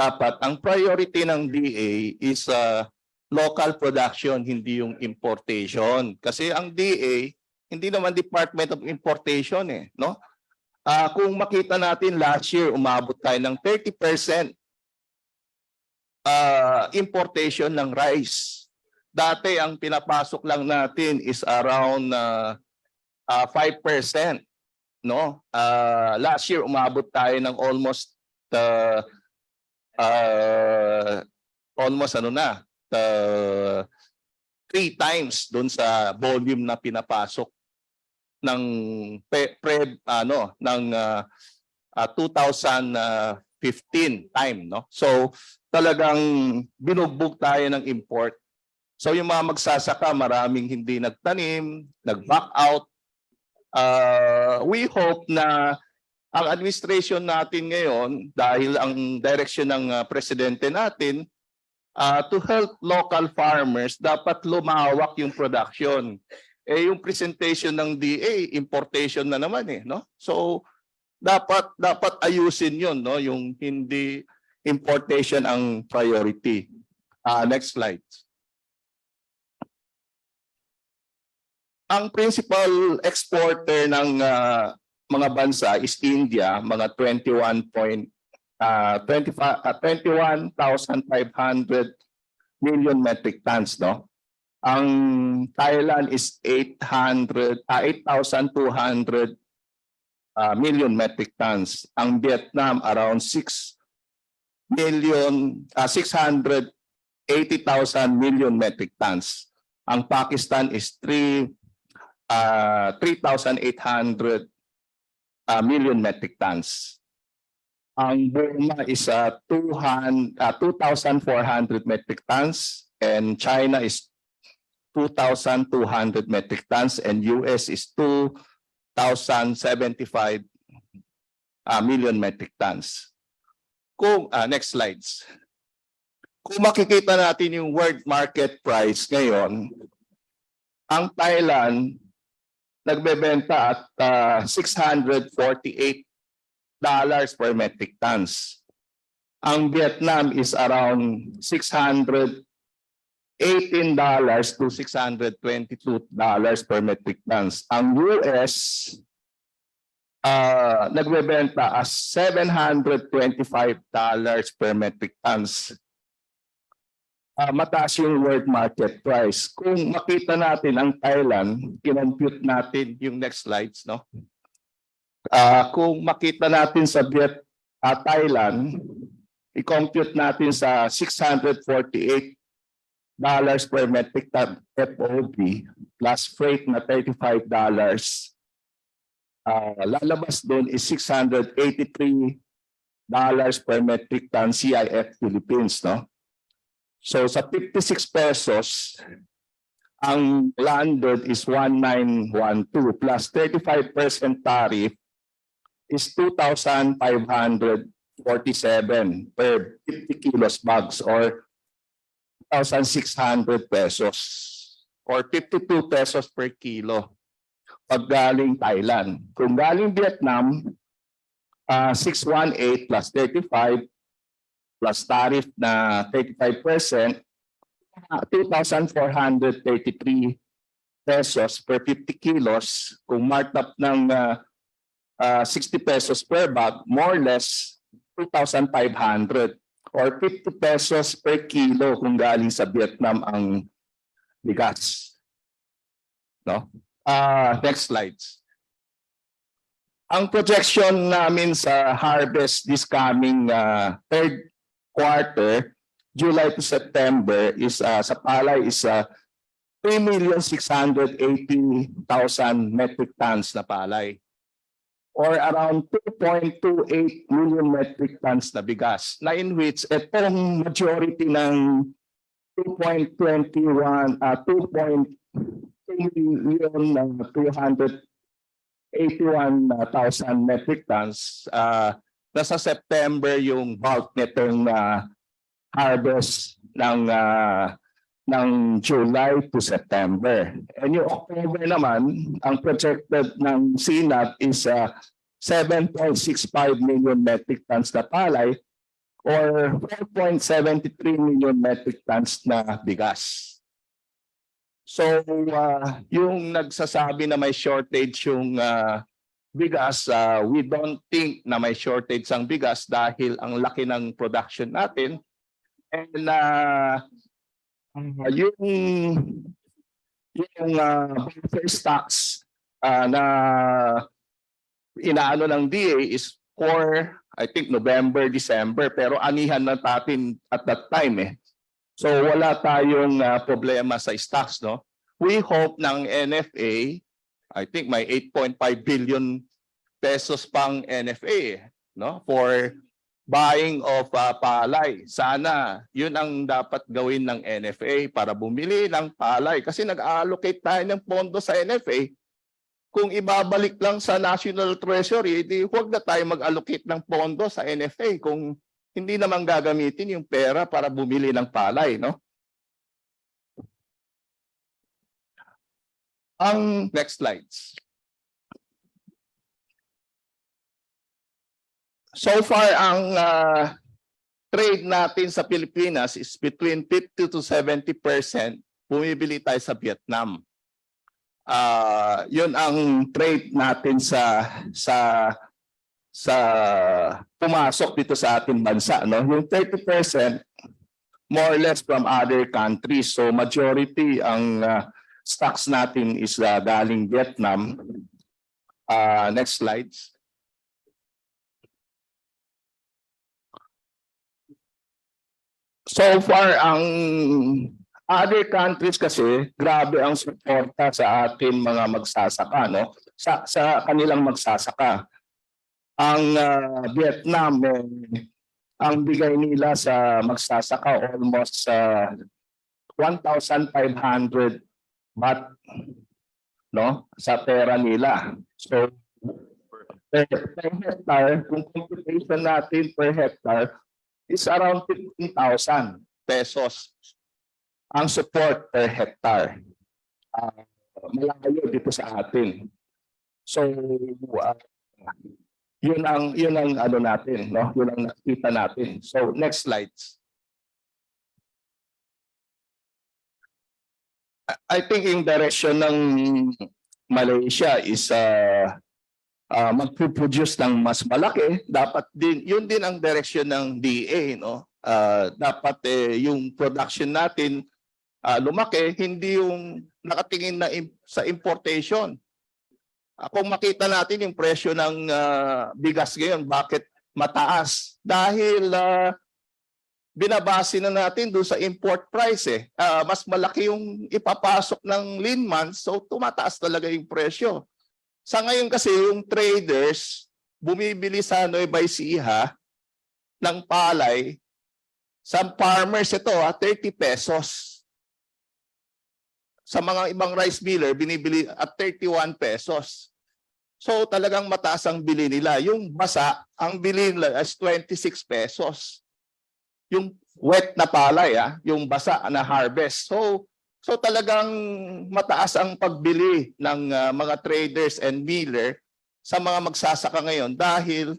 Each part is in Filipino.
dapat ang priority ng DA is uh, local production, hindi yung importation. Kasi ang DA, hindi naman Department of Importation eh, no? Ah, kung makita natin last year, umabot tayo ng 30% ah, importation ng rice. Dati ang pinapasok lang natin is around uh, uh, 5%, no? Ah, last year umabot tayo ng almost uh, uh, almost ano na, uh, three times doon sa volume na pinapasok ng pre, pre- ano ng uh, uh, 2015 time no? So talagang binugbog tayo ng import. So yung mga magsasaka maraming hindi nagtanim nag-back out. Uh, we hope na ang administration natin ngayon dahil ang direction ng uh, presidente natin uh, to help local farmers dapat lumawak yung production. Eh yung presentation ng DA importation na naman eh no? So dapat dapat ayusin yon no? Yung hindi importation ang priority. Ah next slide. Ang principal exporter ng ah, mga bansa is India mga 21 point ah 25 ah, 21,500 million metric tons no ang Thailand is 800 ah, 8,200 ah, million metric tons. Ang Vietnam around 6 million ah, 680,000 million metric tons. Ang Pakistan is 3 ah, 3,800 ah, million metric tons. Ang Burma is ah, 200 ah, 2,400 metric tons and China is 2,200 metric tons and US is 2,075 uh, million metric tons. Kung ah, next slides. Kung makikita natin yung world market price ngayon, ang Thailand nagbebenta at ah, 648 dollars per metric tons. Ang Vietnam is around 600 $18 to $622 per metric tons. Ang US uh, nagbebenta as $725 per metric tons. Ah, mataas yung world market price. Kung makita natin ang Thailand, kinompute natin yung next slides, no? Ah, kung makita natin sa Viet, ah, Thailand, i-compute natin sa 648 dollars per metric ton FOB plus freight na 35 dollars. Ah, lalabas doon is 683 dollars per metric ton CIF Philippines, no? So sa 56 pesos, ang landed is 1912 plus 35% tariff is 2,547 per 50 kilos bags or 1,600 pesos or 52 pesos per kilo pag galing Thailand. Kung galing Vietnam, ah 618 plus 35 plus tariff na 35%, ah, 2,433 pesos per 50 kilos. Kung marked up ng ah, ah, 60 pesos per bag, more or less 2,500 or 50 pesos per kilo kung galing sa Vietnam ang bigas. No? Ah, next slides. Ang projection namin sa harvest this coming ah, third quarter, July to September is ah, sa palay is uh, 3,680,000 metric tons na palay. Or around 2.28 million metric tons na bigas na in which itong majority ng 2.21 uh, 2.2 million uh, 281,000 metric tons uh, nasa September yung bulk nitong uh, harvest ng uh, ng July to September. And yung October naman, ang projected ng CNAP is uh, 7.65 million metric tons na palay or 4.73 million metric tons na bigas. So uh, yung nagsasabi na may shortage yung uh, bigas, uh, we don't think na may shortage ang bigas dahil ang laki ng production natin. And uh, yung yung uh, buffer stocks uh, na inaano ng DA is for I think November, December pero anihan na natin at that time eh. So wala tayong uh, problema sa stocks no. We hope ng NFA I think may 8.5 billion pesos pang NFA no for buying of uh, palay. Sana yun ang dapat gawin ng NFA para bumili ng palay kasi nag-allocate tayo ng pondo sa NFA kung ibabalik lang sa National Treasury, di huwag na tayo mag-allocate ng pondo sa NFA kung hindi naman gagamitin yung pera para bumili ng palay, no? Ang next slides. So far, ang uh, trade natin sa Pilipinas is between 50 to 70 percent bumibili tayo sa Vietnam. Ah yun ang trade natin sa sa sa pumasok dito sa ating bansa no? Yung 30% more or less from other countries. So majority ang uh, stocks natin is uh, galing Vietnam. Uh, next slides So far ang other countries kasi grabe ang suporta sa atin mga magsasaka no? Sa sa kanilang magsasaka. Ang uh, Vietnam eh, ang bigay nila sa magsasaka almost uh, 1,500 baht no sa pera nila so per, per hectare kung computation natin per hectare is around 15,000 pesos ang support per hectare. Uh, malayo dito sa atin. So uh, yun ang yun ang ano natin, no? Yun ang nakita natin. So next slides. I- think in direction ng Malaysia is uh, uh, magpo-produce ng mas malaki, dapat din yun din ang direction ng DA, no? Uh, dapat eh, yung production natin ah, lumaki, hindi yung nakatingin na im- sa importation. Ah, kung makita natin yung presyo ng ah, bigas ngayon, bakit mataas? Dahil ah, binabase na natin doon sa import price eh. Ah, mas malaki yung ipapasok ng lean months, so tumataas talaga yung presyo. Sa ngayon kasi yung traders bumibili sa Nueva Ecija ng palay sa farmers ito ah, 30 pesos sa mga ibang rice miller binibili at 31 pesos. So talagang mataas ang bili nila. Yung basa, ang bili nila is 26 pesos. Yung wet na palay, ah, yung basa na harvest. So so talagang mataas ang pagbili ng ah, mga traders and miller sa mga magsasaka ngayon dahil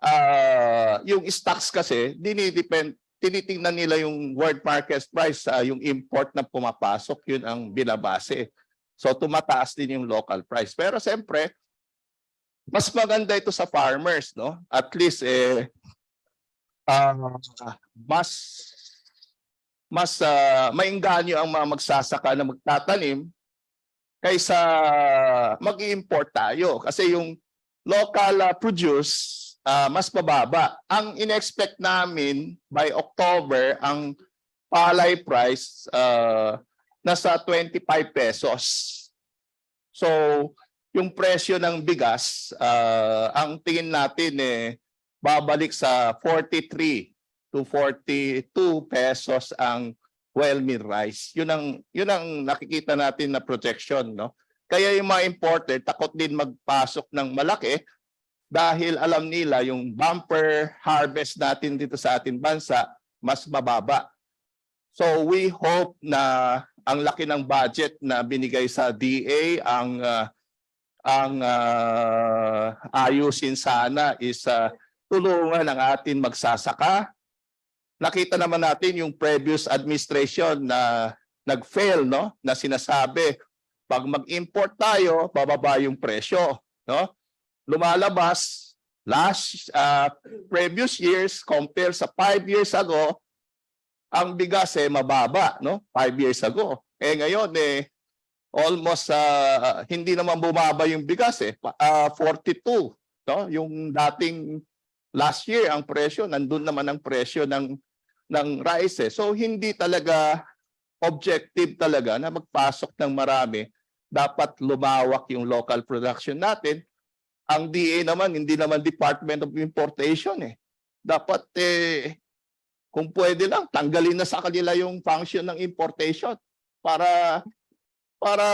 ah, yung stocks kasi dinidepend tinitingnan nila yung world market price sa yung import na pumapasok, yun ang binabase. So tumataas din yung local price. Pero siyempre, mas maganda ito sa farmers, no? At least eh ah, mas mas uh, mainganyo ang mga magsasaka na magtatanim kaysa mag-import tayo kasi yung local uh, produce ah, mas mababa. Ang inexpect namin by October, ang palay price ah, nasa 25 pesos. So, yung presyo ng bigas, ah, ang tingin natin eh, babalik sa 43 to 42 pesos ang well milled rice. Yun ang yun ang nakikita natin na projection, no? Kaya yung mga importer takot din magpasok ng malaki dahil alam nila yung bumper harvest natin dito sa ating bansa mas mababa. So we hope na ang laki ng budget na binigay sa DA ang ah, ang ah, ayusin sana is ah, tulungan ang atin magsasaka. Nakita naman natin yung previous administration na nag-fail, no? Na sinasabi, pag mag-import tayo, bababa yung presyo, no? Lumalabas, last uh, previous years compare sa five years ago, ang bigas eh mababa, no? Five years ago. Eh ngayon eh almost ah, hindi naman bumaba yung bigas eh. Pa- ah, 42, no? Yung dating last year ang presyo, nandun naman ang presyo ng ng rice eh. So hindi talaga objective talaga na magpasok ng marami. Dapat lumawak yung local production natin. Ang DA naman, hindi naman Department of Importation eh. Dapat eh, kung pwede lang, tanggalin na sa kanila yung function ng importation para para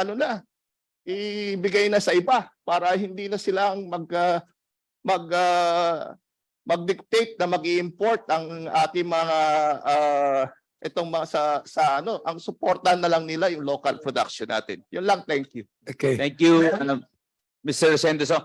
ano na ibigay na sa iba para hindi na sila ang mag ah, mag ah, mag-dictate na mag-import ang ating mga ah, itong mga sa sa ano ang suportahan na lang nila yung local production natin. Yun lang, thank you. Okay. Thank you, um, Mr. Sendoso.